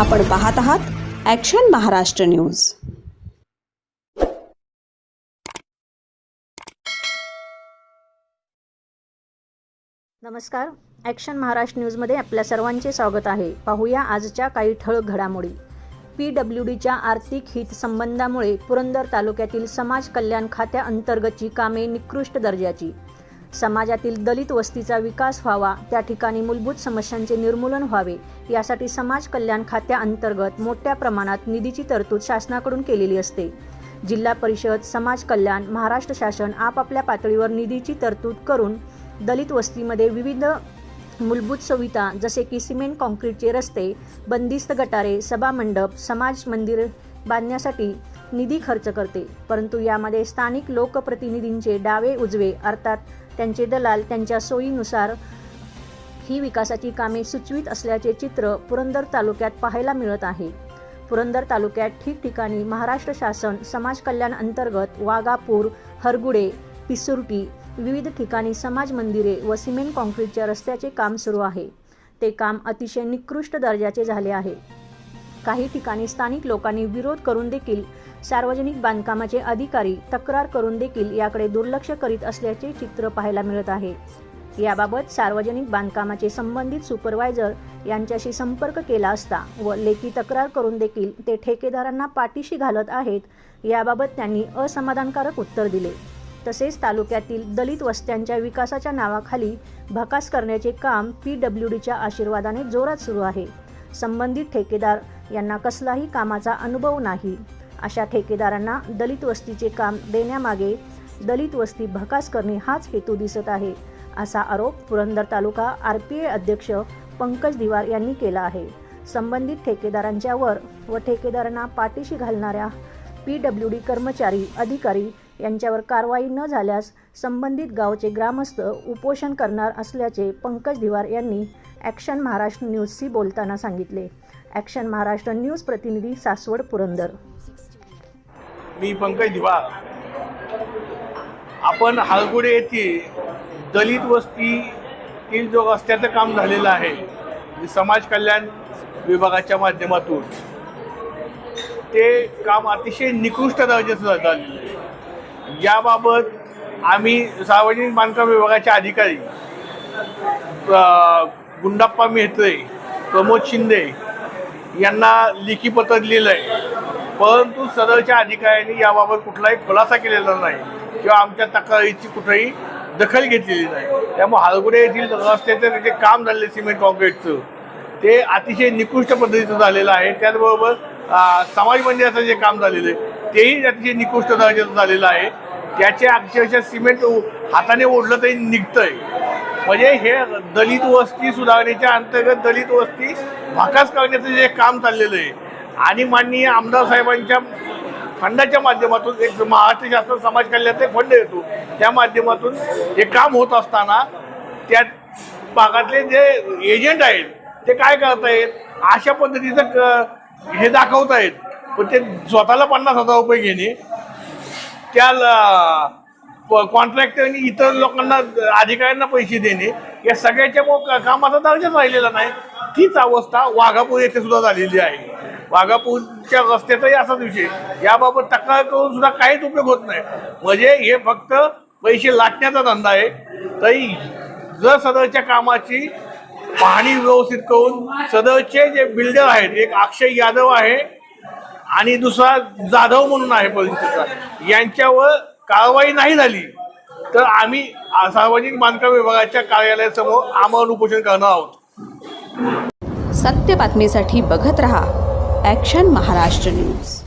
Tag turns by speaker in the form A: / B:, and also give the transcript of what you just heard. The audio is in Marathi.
A: आपण पाहत आहात ॲक्शन महाराष्ट्र न्यूज
B: नमस्कार. ॲक्शन महाराष्ट्र न्यूजमध्ये आपल्या सर्वांचे स्वागत आहे. पाहूया आजच्या काही ठळक घडामोडी. पी डब्ल्यू डीच्या आर्थिक हित संबंधामुळे पुरंदर तालुक्यातील समाज कल्याण खात्याअंतर्गतची कामे निकृष्ट दर्जाची. समाजातील दलित वस्तीचा विकास व्हावा त्या ठिकाणी मूलभूत समस्यांचे निर्मूलन व्हावे. यासाठी समाज कल्याण खात्याअंतर्गत मोठ्या प्रमाणात निधीची तरतूद शासनाकडून केलेली असते. जिल्हा परिषद समाज कल्याण महाराष्ट्र शासन आपापल्या पातळीवर निधीची तरतूद करून दलित वस्तीमध्ये विविध मूलभूत सुविधा जसे की सिमेंट कॉन्क्रीटचे रस्ते बंदिस्त गटारे सभामंडप समाज मंदिर बांधण्यासाठी निधी खर्च करते. परंतु यामध्ये स्थानिक लोकप्रतिनिधींचे डावे उजवे अर्थात त्यांचे दलाल त्यांच्या सोयीनुसार ही विकासाची कामे सुचवित असल्याचे चित्र पुरंदर तालुक्यात पाहायला मिळत आहे. पुरंदर तालुक्यात ठिकठिकाणी महाराष्ट्र शासन समाज कल्याण अंतर्गत वाघापूर हरगुडे पिसुर्टी विविध ठिकाणी समाज मंदिरे व सिमेंट कॉन्क्रीटच्या रस्त्याचे काम सुरू आहे. ते काम अतिशय निकृष्ट दर्जाचे झाले आहे. काही ठिकाणी स्थानिक लोकांनी विरोध करून देखील सार्वजनिक बांधकामाचे अधिकारी तक्रार करून देखील याकडे दुर्लक्ष करीत असल्याचे चित्र पाहायला मिळत आहे. याबाबत सार्वजनिक बांधकामाचे संबंधित सुपरवायझर यांच्याशी संपर्क केला असता व लेखी तक्रार करून देखील ते ठेकेदारांना पाठीशी घालत आहेत याबाबत त्यांनी असमाधानकारक उत्तर दिले. तसेच तालुक्यातील दलित वस्त्यांच्या विकासाच्या नावाखाली भकास करण्याचे काम पी डब्ल्यू डीच्या आशीर्वादाने जोरात सुरू आहे. संबंधित ठेकेदार यांना कसलाही कामाचा अनुभव नाही. अशा ठेकेदारांना दलित वस्तीचे काम देण्यामागे दलित वस्ती भकास करणे हाच हेतू दिसत आहे असा आरोप Purandar taluka R P A अध्यक्ष पंकज दिवार यांनी केला आहे. संबंधित ठेकेदारांच्यावर व ठेकेदारांना पाठीशी घालणाऱ्या पी डब्ल्यू डी कर्मचारी अधिकारी यांच्यावर कारवाई न झाल्यास संबंधित गावचे ग्रामस्थ उपोषण करणार असल्याचे पंकज दिवार यांनी ॲक्शन महाराष्ट्र न्यूजशी बोलताना सांगितले. ॲक्शन महाराष्ट्र न्यूज प्रतिनिधी सासवड पुरंदर.
C: मी पंकज दिवार आपण हालगुडे येथे दलित वस्तीतील जो रस्त्याचं काम झालेलं आहे समाज कल्याण विभागाच्या माध्यमातून. ते काम अतिशय निकृष्ट दर्जाचं झालेलं आहे. याबाबत आम्ही सार्वजनिक बांधकाम विभागाचे अधिकारी गुंडाप्पा मेहत्रे प्रमोद शिंदे यांना लेखी पत्र दिलेलं आहे. परंतु सदरच्या अधिकाऱ्यांनी याबाबत कुठलाही खुलासा केलेला नाही किंवा आमच्या तक्रारीची कुठेही दखल घेतलेली नाही. त्यामुळे हालगुडे येथील रस्त्याचं जे काम झालेलं सिमेंट कॉन्क्रीटचं ते अतिशय निकृष्ट पद्धतीचं झालेलं आहे. त्याचबरोबर समाज मंदिराचं जे काम झालेलं आहे तेही अतिशय निकृष्ट दर्जाचं झालेलं आहे. त्याचे अक्षरशः सिमेंट हाताने ओढलं तरी निघतंय. म्हणजे हे दलित वस्ती सुधारणेच्या अंतर्गत दलित वस्ती भाकास करण्याचं जे काम चाललेलं आहे. आणि माननीय आमदार साहेबांच्या फंडाच्या माध्यमातून एक महाराष्ट्र शासन समाज कल्याणचा एक फंड येतो. त्या माध्यमातून हे काम होत असताना त्या भागातले जे एजंट आहेत ते काय करतायत? अशा पद्धतीचं क- हे दाखवतायत. पण ते स्वतःला पन्नास हजार रुपये घेणे. त्या कॉन्ट्रॅक्टरनी इतर लोकांना अधिकाऱ्यांना पैसे देणे. या सगळ्याच्या मग कामाचा दर्जाच राहिलेला नाही. तीच अवस्था वाघापूर येथे सुद्धा झालेली आहे. वाघापूरच्या रस्त्याचाही असाच विषय. याबाबत तक्रार करून सुद्धा काहीच उपयोग होत नाही. म्हणजे हे फक्त पैसे लाटण्याचा धंदा आहे. तरी जर सदरच्या कामाची पाहणी व्यवस्थित करून सदरचे जे बिल्डर आहेत एक अक्षय यादव आहे आणि दुसरा जाधव म्हणून आहे परिस्थितीचा यांच्यावर कारवाई नाही झाली. तर आम्ही सार्वजनिक बांधकाम विभागाच्या कार्यालयासमोर आमरण उपोषण करणार आहोत.
A: सत्य बातमीसाठी बघत रहा ॲक्शन महाराष्ट्र न्यूज